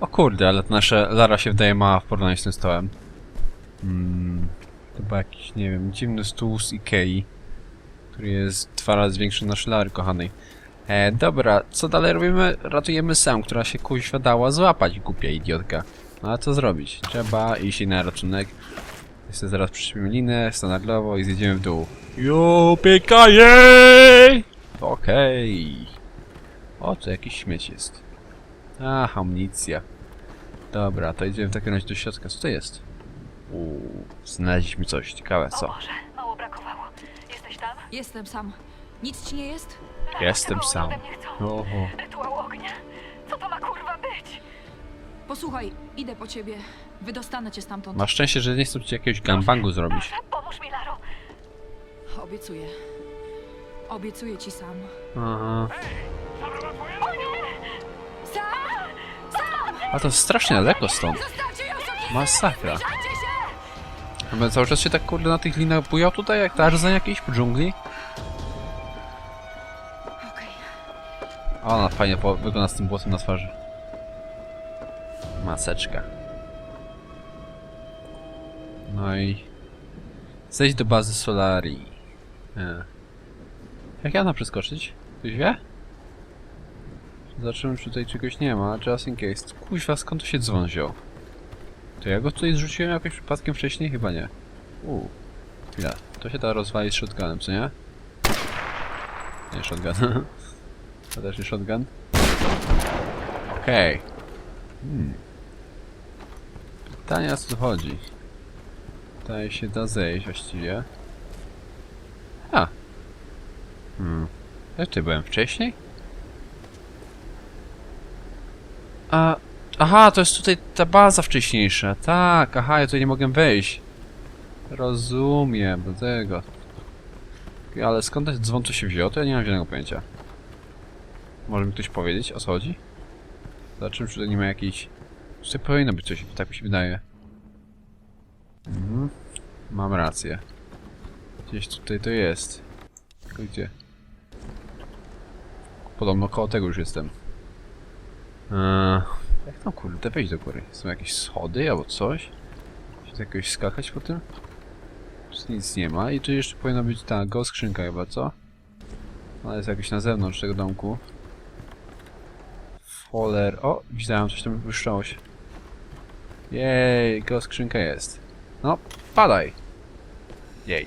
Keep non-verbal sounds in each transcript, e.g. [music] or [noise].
O kurde, ale to nasze Lara się wydaje mała w porównaniu z tym stołem. Hmm, to był jakiś, nie wiem, dziwny stół z Ikei, który jest dwa razy większy naszej Lary kochanej. E, dobra, co dalej robimy? Ratujemy Sam, która się kuźwa dała złapać, głupia idiotka. No ale co zrobić? Trzeba iść jej na ratunek. Jeszcze zaraz przyszpimy linę standardowo i zjedziemy w dół. Jo, piekaje! Okej. O, tu jakiś śmieć jest. A, amunicja. Dobra, to idziemy w takim razie do środka. Co to jest? Uuu, znaleźliśmy coś. Ciekawe, O co? Boże, mało brakowało. Jesteś tam? Jestem sam. Nic ci nie jest? Jestem Czego sam. ode mnie chcą? Oho. Rytuał ognia? Co to ma kurwa być? Posłuchaj, idę po ciebie. Wydostanę cię stamtąd. Masz szczęście, że nie chcą ci jakiegoś gangbangu zrobić. Proszę, pomóż mi, Laro. Obiecuję. Obiecuję ci sam. Aha. O A to strasznie daleko stąd. Masakra. Będę cały czas się tak kurde na tych linach bujał tutaj, jak Tarzan jakiś po dżungli. A ona fajnie wygląda z tym włosem na twarzy. Maseczka. No i... Zejdź do bazy Solarii. E. Jak ja mam przeskoczyć? Ktoś wie? Zobaczymy, czy tutaj czegoś nie ma, just in case. Kuźwa, skąd to się dzwon wziął? To ja go tutaj zrzuciłem jakoś przypadkiem wcześniej? Chyba nie. Uuu. Chwila. To się da rozwalić shotgunem, co nie? Nie shotgun. [laughs] To też jest shotgun. Okej. Hmm. Pytanie o co chodzi. Tutaj się da zejść właściwie. A. Hmm. Ja tutaj byłem wcześniej? A... Aha, to jest tutaj ta baza wcześniejsza. Tak, aha, ja tutaj nie mogę wejść. Rozumiem, tego. Ale skąd ten dzwon tu się wziął, to ja nie mam zielonego pojęcia. Może mi ktoś powiedzieć, o co chodzi? Zobaczymy, czy tutaj nie ma jakiejś... Tutaj powinno być coś, tak mi się wydaje. Mhm. Mam rację. Gdzieś tutaj to jest. Gdzie? Podobno koło tego już jestem. Eee, jak tam kurde wejść do góry? Są jakieś schody albo coś? Czy jakoś skakać po tym? Czy nic nie ma? I tu jeszcze powinna być ta go skrzynka chyba, co? Ona jest jakoś na zewnątrz tego domku. Foler. O, widziałem coś tam wyszczało się. Jej, go skrzynka jest. No, padaj. Jej.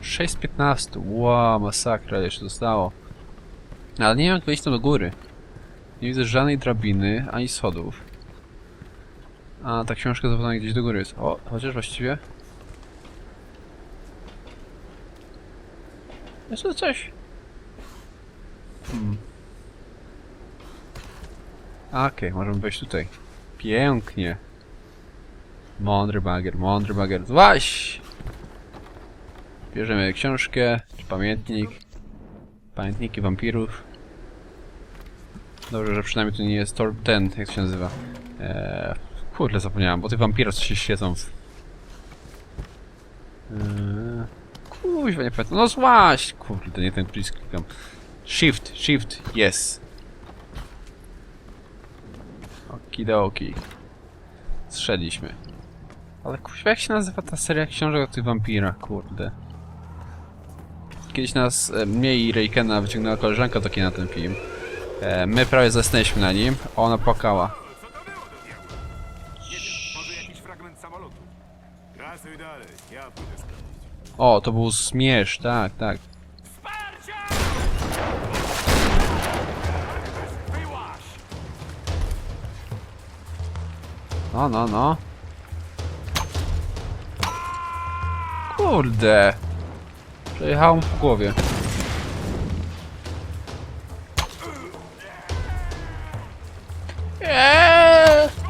6 z 15. Wow, masakra, jeszcze zostało. Ale nie wiem jak wejść tam do góry. Nie widzę żadnej drabiny, ani schodów. A ta książka zapewne gdzieś do góry jest. O, chociaż właściwie. Jest to coś. Hmm. Okej, możemy wejść tutaj. Pięknie. Mądry bager, mądry bager. Złaś! Bierzemy książkę, czy pamiętnik. Pamiętniki wampirów. Dobrze, że przynajmniej to nie jest tor ten, jak się nazywa. Eee, kurde, zapomniałem, bo te wampiry co się świecą w... Eee, kuźwa, nie pamiętam. No złaś! Kurde, nie ten przycisk klikam. Shift, shift, yes. Okidoki. Strzeliśmy. Ale kuźwa, jak się nazywa ta seria książek o tych wampirach, kurde. Kiedyś nas, e, mnie Reikena wyciągnęła koleżanka takie na ten film. E, my prawie zasnęliśmy na nim, ona płakała. O, to był zmierz, tak, tak. No, no, no. Kurde. Przejechałem po głowie.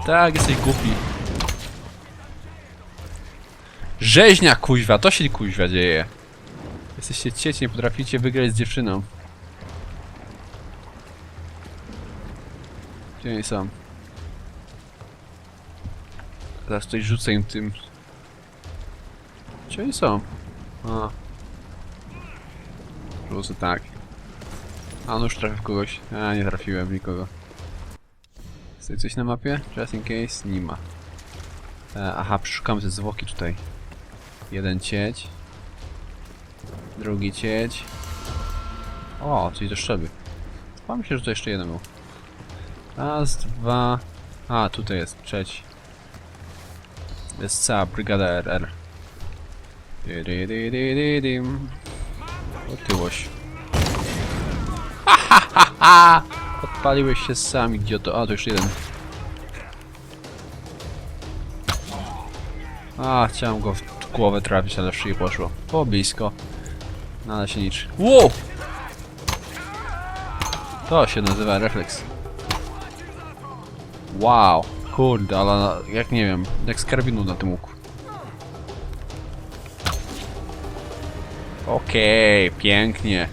Tak, jesteś głupi. Rzeźnia kuźwa, to się kuźwa dzieje. Jesteście cieci, nie potraficie wygrać z dziewczyną. Gdzie oni są? Zaraz tutaj rzucę im tym. Gdzie oni są? A. Rzucę tak. A on już trafił w kogoś. A, nie trafiłem w nikogo. Tutaj coś na mapie? Just in case? Nie ma. E, aha, przeszukamy te zwłoki tutaj. Jeden cieć. Drugi cieć. O, czyli to szczeby. Chyba myślę, że to jeszcze jeden był. Raz, dwa... A, tutaj jest trzeci. Jest cała brygada RR. Dy, dy, dy, dy, dy, dym. Otyłoś. Ha, ha, ha, ha! Podpaliłeś się sam, idioto. A, to już jeden. A, chciałem go w głowę trafić, ale w szyję poszło. Było blisko. No, ale się liczy. Wow! To się nazywa refleks. Wow! Kurde, ale jak nie wiem, jak z na tym łuku. Okej, pięknie.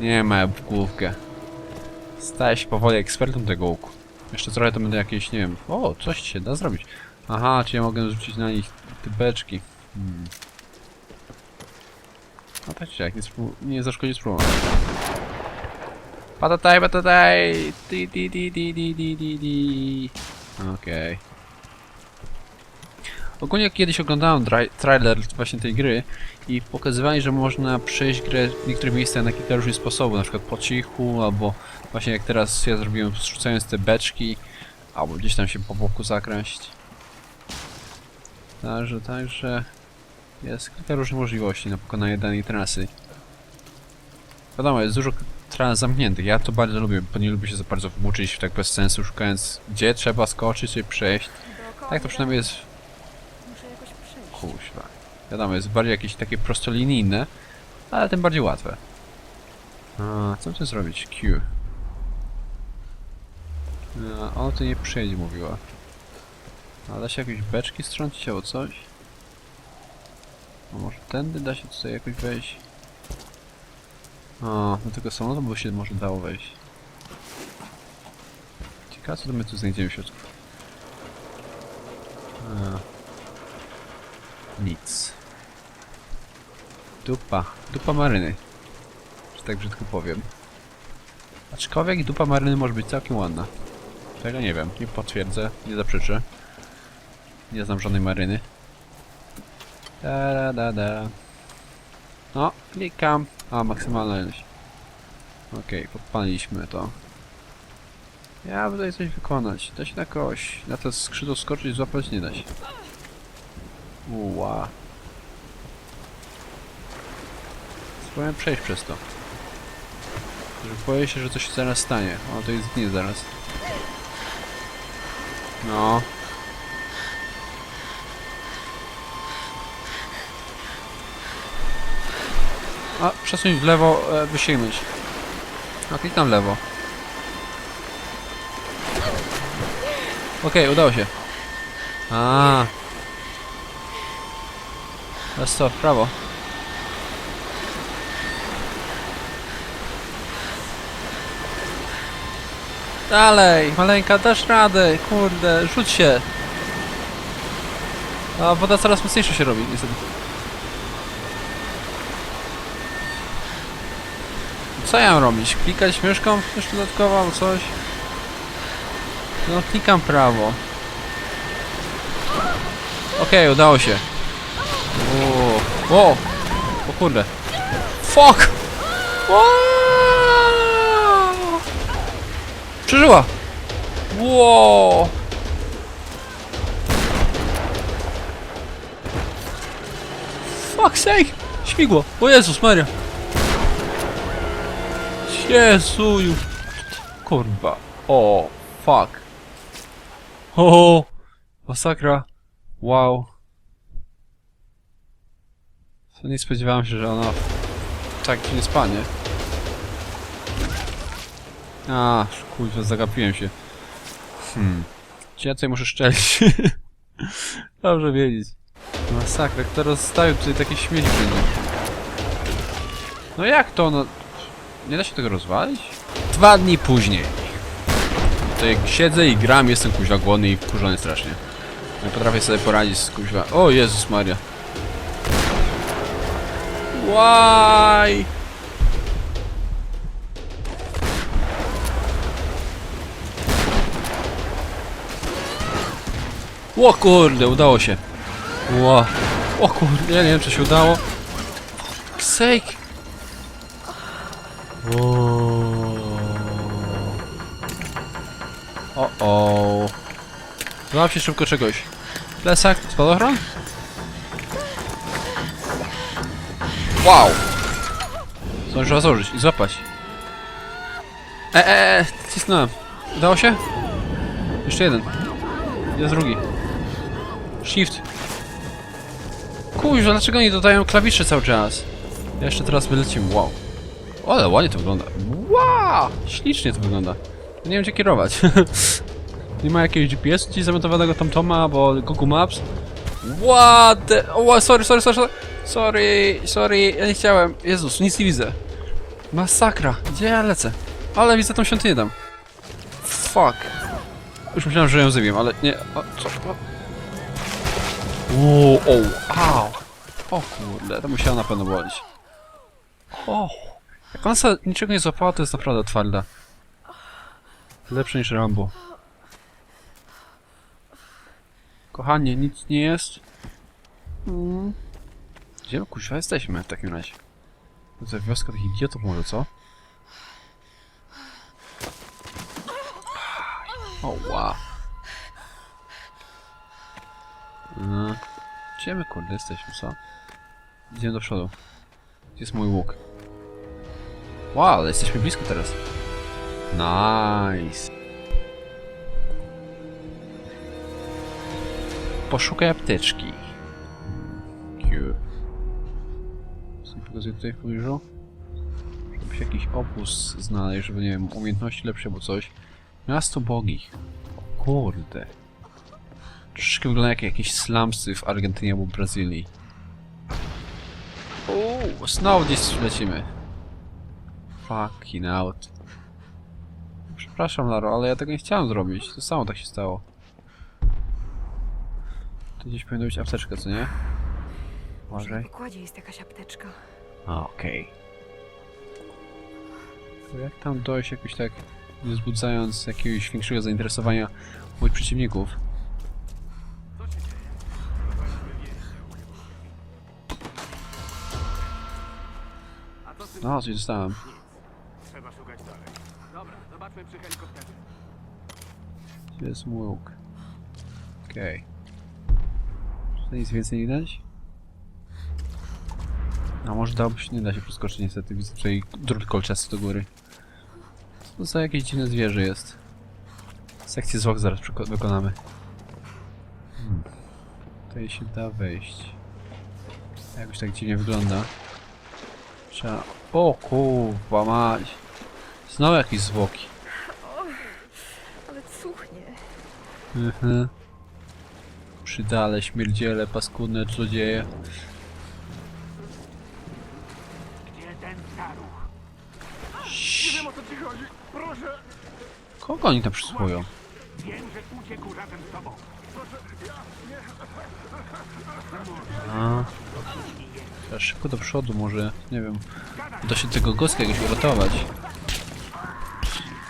Nie ma w główkę. Staję się powoli ekspertem tego łuku. Jeszcze trochę to będę jakieś, nie wiem... O, coś się da zrobić. Aha, czy ja mogę rzucić na nich te beczki. Hmm. No tak czy jak, nie, nie zaszkodzi spróbować. Patataj, patataj! Di, di, di, di, di, di, di, di. Okej. Ogólnie kiedyś oglądałem trailer właśnie tej gry i pokazywali, że można przejść grę w niektórych miejscach na kilka różnych sposobów, na przykład po cichu, albo właśnie jak teraz ja zrobiłem, zrzucając te beczki, albo gdzieś tam się po boku zakraść. Także, także jest kilka różnych możliwości na pokonanie danej trasy. Wiadomo, jest dużo tras zamkniętych. Ja to bardzo lubię, bo nie lubię się za bardzo włóczyć tak bez sensu, szukając gdzie trzeba skoczyć czy przejść. Tak to przynajmniej jest Muszę jakoś przejść. Kuźwa. Wiadomo, jest bardziej jakieś takie prostolinijne, ale tym bardziej łatwe. A, co tu zrobić? Q. A, ona tu nie przyjedzie, mówiła. A da się jakieś beczki strącić albo coś? A może tędy da się tutaj jakoś wejść? O, do tego samolotu by się może dało wejść. Ciekawe co my tu znajdziemy w środku. A. Nic. Dupa. Dupa maryny. Że tak brzydko powiem. Aczkolwiek dupa maryny może być całkiem ładna. Tego nie wiem. Nie potwierdzę. Nie zaprzeczę. Nie znam żadnej maryny. Da, da, da, da. No, klikam. A, maksymalna ilość. Okej, podpaliliśmy to. Ja tutaj coś wykonać. Da się na kogoś. Na to skrzydło skoczyć, złapać nie da się. Uła. Spróbuję przejść przez to. Boję się, że coś się zaraz stanie. O, to jest zginie zaraz. No. A, przesuń w lewo, e, by sięgnąć. A, klikam w lewo. Okej, udało się. A. Teraz co, prawo. Dalej, maleńka, dasz radę, kurde, rzuć się. A woda coraz mocniejsza się robi, niestety. Co ja mam robić? Klikać myszką jeszcze dodatkowo albo coś? No klikam prawo. Okej, udało się. O, o, o kurde. Fuck! Wow! Przeżyła! Wow! Fuck sake! Śmigło! O Jezus Maria! Jezuju! Kurwa! O, fuck! O, masakra! Wow! To nie spodziewałem się, że ona tak nie spanie. A, kurwa, zagapiłem się. Hmm. Czy ja tutaj muszę szczelić? [laughs] Dobrze wiedzieć. Masakra, kto rozstawił tutaj takie śmieci? No jak to, no... Nie da się tego rozwalić? Dwa dni później. Jak siedzę i gram, jestem kuźwa głodny i wkurzony strasznie. Nie potrafię sobie poradzić z kuźwa... O Jezus Maria. Why? O kurde, udało się. Ło. O kurde, ja nie wiem czy się udało. Sake. O o. Złap się szybko czegoś. Plesak, spadochron? Wow! Zdążyła założyć i złapać. E, e, e, cisnąłem. Udało się? Jeszcze jeden. Jest drugi. Shift. Kuźwa, dlaczego oni dodają klawisze cały czas? Jeszcze teraz wylecimy, wow. O, ale ładnie to wygląda. Wow! Ślicznie to wygląda. Nie wiem gdzie kierować. [laughs] Nie ma jakiegoś GPS-u gdzieś zamontowanego TomToma albo Google Maps. What the... O, sorry, sorry, sorry, sorry. Sorry, ja nie chciałem. Jezus, nic nie widzę. Masakra. Gdzie ja lecę? Ale widzę tą świątynię tam. Fuck. Już myślałem, że ją zybiem, ale nie. O, co? O. Uuu, o, au. O kurde, to musiało na pewno bolić. O. Jak ona sobie niczego nie złapała, to jest naprawdę twarda. Lepsze niż Rambo. Kochanie, nic nie jest. Mm. Gdzie my kuźwa jesteśmy w takim razie? To jest wioska tych idiotów może, co? O, wow. Yy, Gdzie my kurde jesteśmy, co? Idziemy do przodu. Gdzie jest mój łuk? Wow, ale jesteśmy blisko teraz. Nice. Poszukaj apteczki. Cute. Co mi pokazuje tutaj w pobliżu? Żeby się jakiś opus znaleźć, żeby nie wiem, umiejętności lepsze albo coś. Miasto bogich. Kurde. Troszeczkę wygląda jak jakieś slumsy w Argentynie albo Brazylii. Uuu, znowu gdzieś lecimy. Fucking out. Przepraszam, Laro, ale ja tego nie chciałem zrobić. To samo tak się stało. Tu gdzieś powinna być apteczka, co nie? Może Uważaj. pokładzie jest jakaś apteczka. A, okej. To Jak tam dojść jakoś tak, nie wzbudzając jakiegoś większego zainteresowania moich przeciwników? No, coś dostałem. Trzeba szukać dalej. Dobra, zobaczmy przy helikopterze. Gdzie jest łuk? Okej. Tutaj nic więcej nie widać? A może dałoby się, nie da się przeskoczyć niestety, widzę tutaj drut kolczasty do góry. Co to za jakieś dziwne zwierzę jest? Sekcję zwłok zaraz wykonamy. Hmm. Tutaj się da wejść. Jakoś tak dziwnie wygląda. Trzeba... O kurwa mać! Znowu jakieś zwłoki. Ale cuchnie. Mhm. Przydale, śmierdziele, paskudne złodzieje. Gdzie ten staruch? Nie wiem o co ci chodzi. Proszę. Kogo oni tam przysłuchują? Wiem, że uciekł razem z tobą. A. Trzeba szybko do przodu, może, nie wiem, da się tego goska jakoś uratować.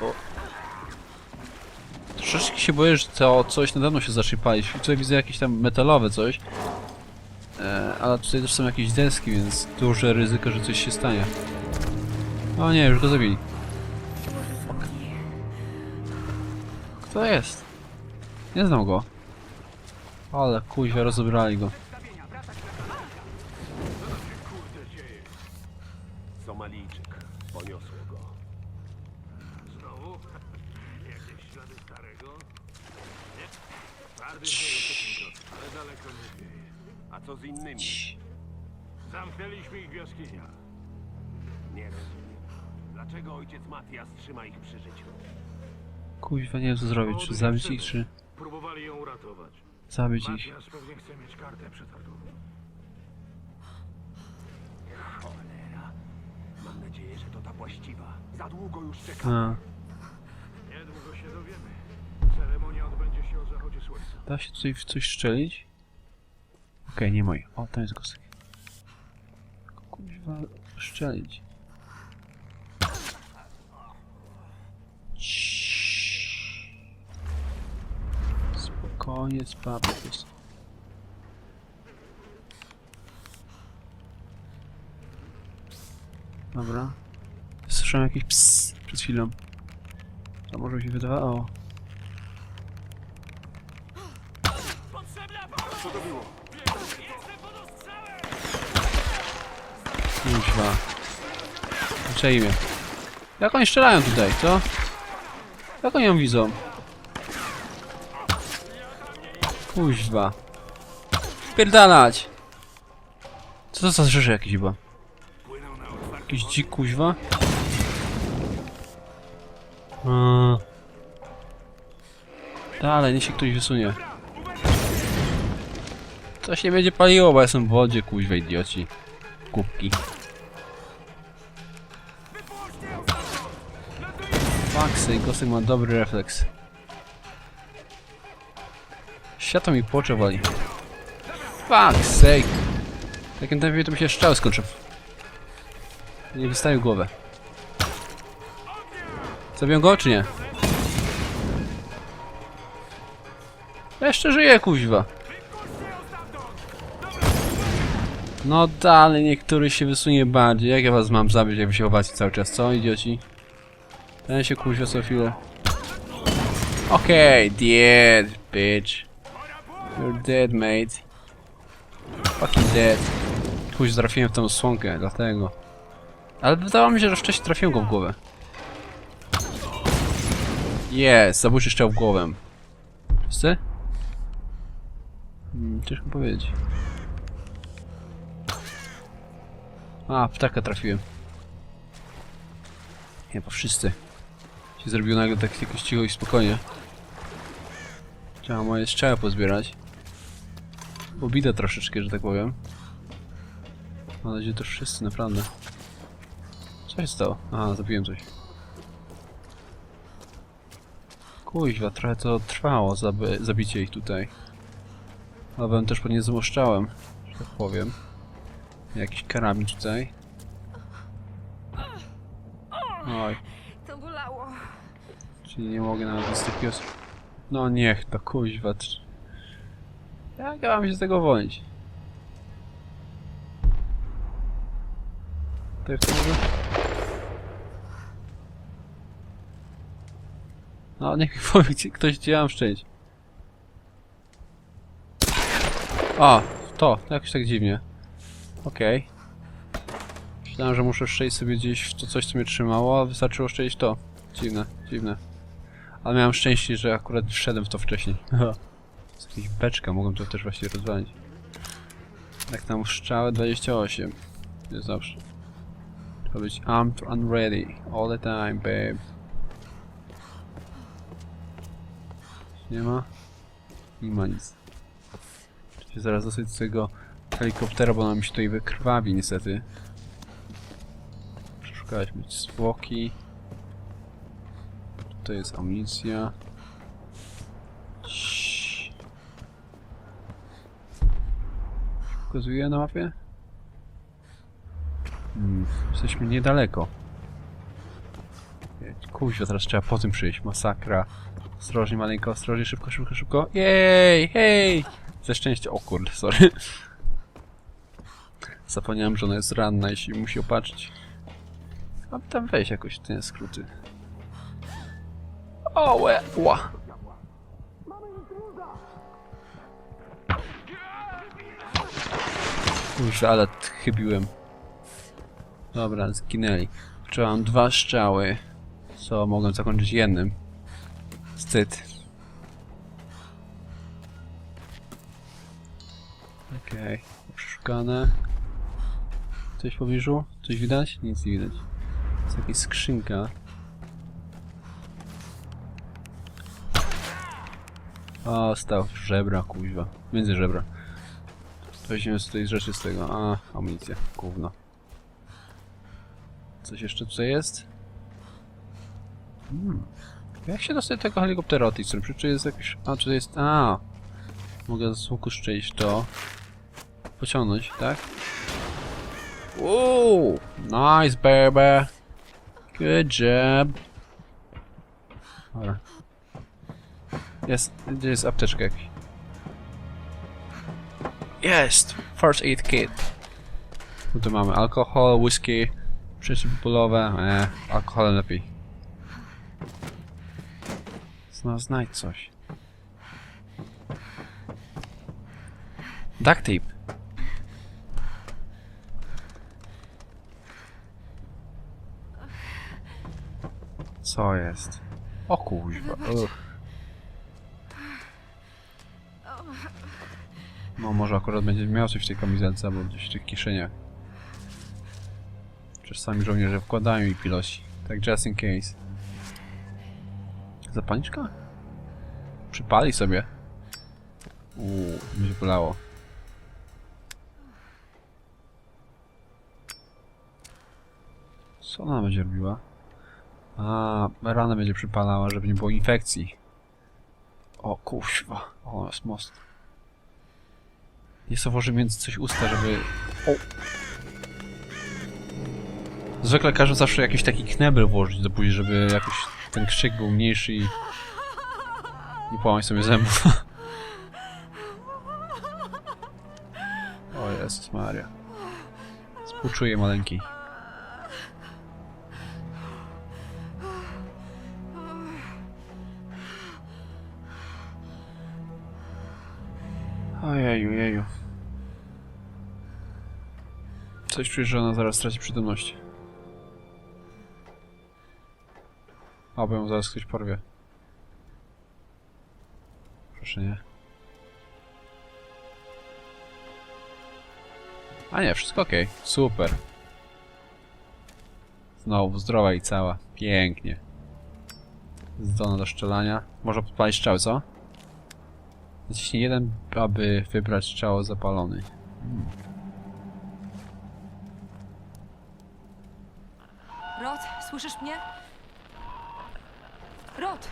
O. Troszeczkę się boję, że to coś nade mną się zacznie palić. Tutaj widzę jakieś tam metalowe coś. E, ale tutaj też są jakieś deski, więc duże ryzyko, że coś się stanie. O nie, już go zabili. Kto jest? Nie znam go. Ale kuźwa, rozebrali go. Matias trzyma ich przy życiu? Kuźwa, nie wiem co zrobić, czy zabić ich, czy Próbowali ją uratować. zabić ich. Matias pewnie chce mieć kartę przetargową. Cholera. Mam nadzieję, że to ta właściwa. Za długo już czekam. A, Niedługo się dowiemy. Ceremonia odbędzie się o zachodzie słońca. da się tutaj w coś strzelić? Okej, nie moi. O, tam jest gosek. Kuźwa, strzelić. To jest. Dobra. Słyszałem jakiś ps przed chwilą. To może mi się wydawało. Kuźwa. Zaczęli mnie. Jak oni strzelają tutaj, co? Jak oni ją widzą? Kuźwa. Pierdalać! Co to za rzeczy jakieś chyba? Jakiś dzik kuźwa? Eee. Dalej, niech się ktoś wysunie. Coś nie będzie paliło, bo jestem w wodzie, kuźwa, idioci. Kubki. Faksy, Gosek ma dobry refleks. Światło mi płocze wali. Fuck sake. W takim tempie to mi się szczały skończą. Nie wystawił głowę. Zabiją go czy nie? Jeszcze żyje kuźwa. No dalej, niektóry się wysunie bardziej. Jak ja was mam zabić, jak wy się chowacie cały czas, co idioci? Ten się kuźwa co chwilę. Okej, dead, bitch. You're dead, mate. Fucking dead. Kuź, trafiłem w tą słonkę, dlatego. Ale wydawało mi się, że wcześniej trafiłem go w głowę. Jest, zabójczy strzał w głowę. Wszyscy? Hmm, ciężko powiedzieć. A, ptaka trafiłem. Chyba wszyscy. Się zrobiło nagle tak jakoś cicho i spokojnie. Trzeba moje strzały pozbierać. Pobita troszeczkę, że tak powiem. Mam nadzieję, to wszyscy, naprawdę. Co się stało? Aha, zabiłem coś. Kuźwa, trochę to trwało, zaby, zabicie ich tutaj. Ale byłem też pewnie złoszczałem, że tak powiem. Jakiś karabin tutaj. Oj. Czyli nie mogę nawet z takiego... No niech to, kuźwa. Jak ja mam się z tego wolnić? Tak to może? No niech mi [laughs] powie, gdzie- ktoś gdzie mam szczęść. A, to, jakoś tak dziwnie. Okej. Myślałem, że muszę szczęść sobie gdzieś w to coś, co mnie trzymało, a wystarczyło szczęść to. Dziwne, dziwne. Ale miałem szczęście, że akurat wszedłem w to wcześniej. to jest jakaś beczka, mogłem to też właśnie rozwalić. Jak tam szczałę 28. Jest zawsze. Trzeba być armed and ready. All the time, babe. Nie ma? Nie ma nic. Oczywiście zaraz dosyć z tego helikoptera, bo nam się tutaj wykrwawi niestety. Przeszukałeś mieć zwłoki. Tutaj jest amunicja. Pokazuje na mapie? Hmm, jesteśmy niedaleko. Kuźwa, teraz trzeba po tym przyjść. Masakra. Ostrożnie, maleńko, ostrożnie, szybko, szybko, szybko. Jej, hej! Ze szczęścia, o kurde, sorry. Zapomniałem, że ona jest ranna, jeśli musi opatrzyć. Mam tam wejść jakoś w te skróty. O, łe, ła. Kurczę, ale chybiłem. Dobra, zginęli. Czy mam dwa strzały, co mogłem zakończyć jednym. Wstyd. Okej, przeszukane. Coś w pobliżu? Coś widać? Nic nie widać. Jest jakaś skrzynka. O, stał żebra, kuźwa. Między żebra. Weźmiemy z tej rzeczy z tego. A, amunicja. Gówno. Coś jeszcze tutaj jest? Hmm. Jak się dostać do tego helikoptera od tej jest jakiś... A, to jest... A! Mogę z łuku szczęść to. Pociągnąć, tak? Wow! Nice, baby! Good job! Dobra. Jest, gdzie jest apteczka jakaś? Jest! First aid kit. Tutaj mamy alkohol, whisky, przeciwbólowe. E, alkoholem lepiej. Zna, znajdź coś. Duct tape. Co jest? O kuźwa. Uch. No może akurat będzie miał coś w tej kamizelce albo gdzieś w tych kieszeniach. Czasami żołnierze wkładają i piloci. Tak just in case. Zapalniczka? Przypali sobie. Uuu, będzie bolało. Co ona będzie robiła? A, ranę będzie przypalała, żeby nie było infekcji. O, kuźwa. O, jest most. Nie włoży między coś usta, żeby... O! Zwykle każą zawsze jakiś taki knebel włożyć do buzi, żeby jakoś ten krzyk był mniejszy i... Nie połamać sobie zębów. [laughs] o Jezus Maria. Współczuję maleńki. Ojeju, jeju. Coś czuję, że ona zaraz straci przytomność. Albo ją zaraz ktoś porwie. Proszę nie. A nie, wszystko ok. Super. Znowu zdrowa i cała. Pięknie. Zdolna do strzelania. Można podpalić strzały, co? Naciśnij jeden, aby wybrać strzał zapalony. Rod, słyszysz mnie? Rod!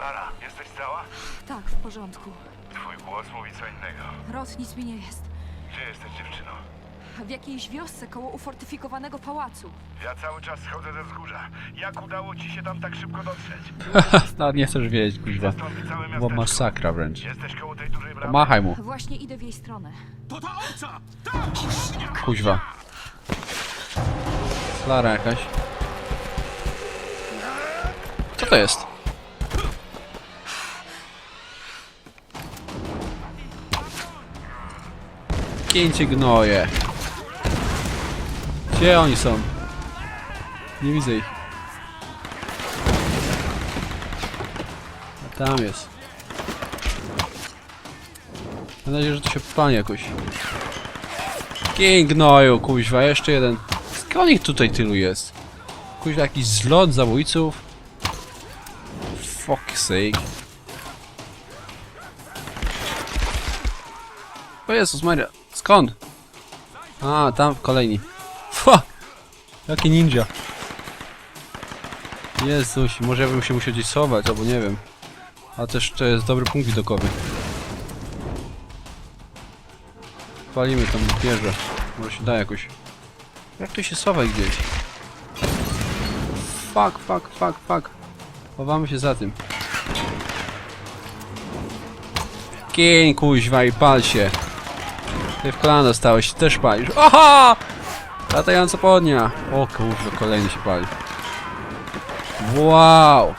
Lara, jesteś cała? Tak, w porządku. Twój głos mówi co innego. Rod, nic mi nie jest. Gdzie jesteś dziewczyną? W jakiejś wiosce koło ufortyfikowanego pałacu. Ja cały czas schodzę ze wzgórza. Jak udało ci się tam tak szybko dotrzeć? [laughs] Nawet nie chcesz wiedzieć, kuźwa. Stąd całe Bo miasteczko. masakra wręcz. Jesteś koło tej dużej bramy? Pomachaj mu, Właśnie idę w jej stronę. kuźwa. Klara jakaś. Co to jest? Kięcie gnoje. Gdzie oni są? Nie widzę ich. A tam jest. Mam nadzieję, że to się panie jakoś. Kień gnoju, kuźwa, jeszcze jeden. Skąd ich tutaj tylu jest? Kuźwa, jakiś zlot zabójców? Fuck sake. O Jezus Maria, skąd? A, tam kolejni. Fa! Jaki ninja. Jezuś, może ja bym się musiał gdzieś schować, albo nie wiem. A też to jest dobry punkt widokowy. Palimy tą wieżę. Może się da jakoś. Jak tu się schować gdzieś? Fuck, fuck, fuck, fuck. Chowamy się za tym. Kień kuźwa i pal się. Ty w kolana dostałeś, też palisz. Aha! Latająca podnia. O kurwa, kolejny się pali. Wow!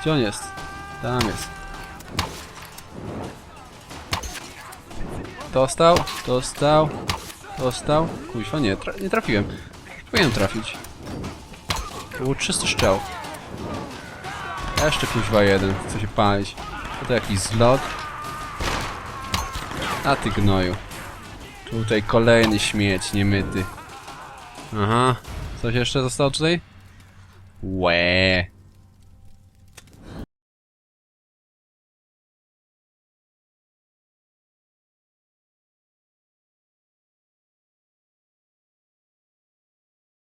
Gdzie on jest? Tam jest. Dostał, dostał, dostał. Kuźwa, nie, tra nie trafiłem. Powinienem trafić. To było 300 strzał. Jeszcze kuźwa jeden, chce się palić. A to jakiś zlot. A ty gnoju. Tutaj kolejny śmieć, niemyty. Aha. Coś jeszcze zostało tutaj? Łe.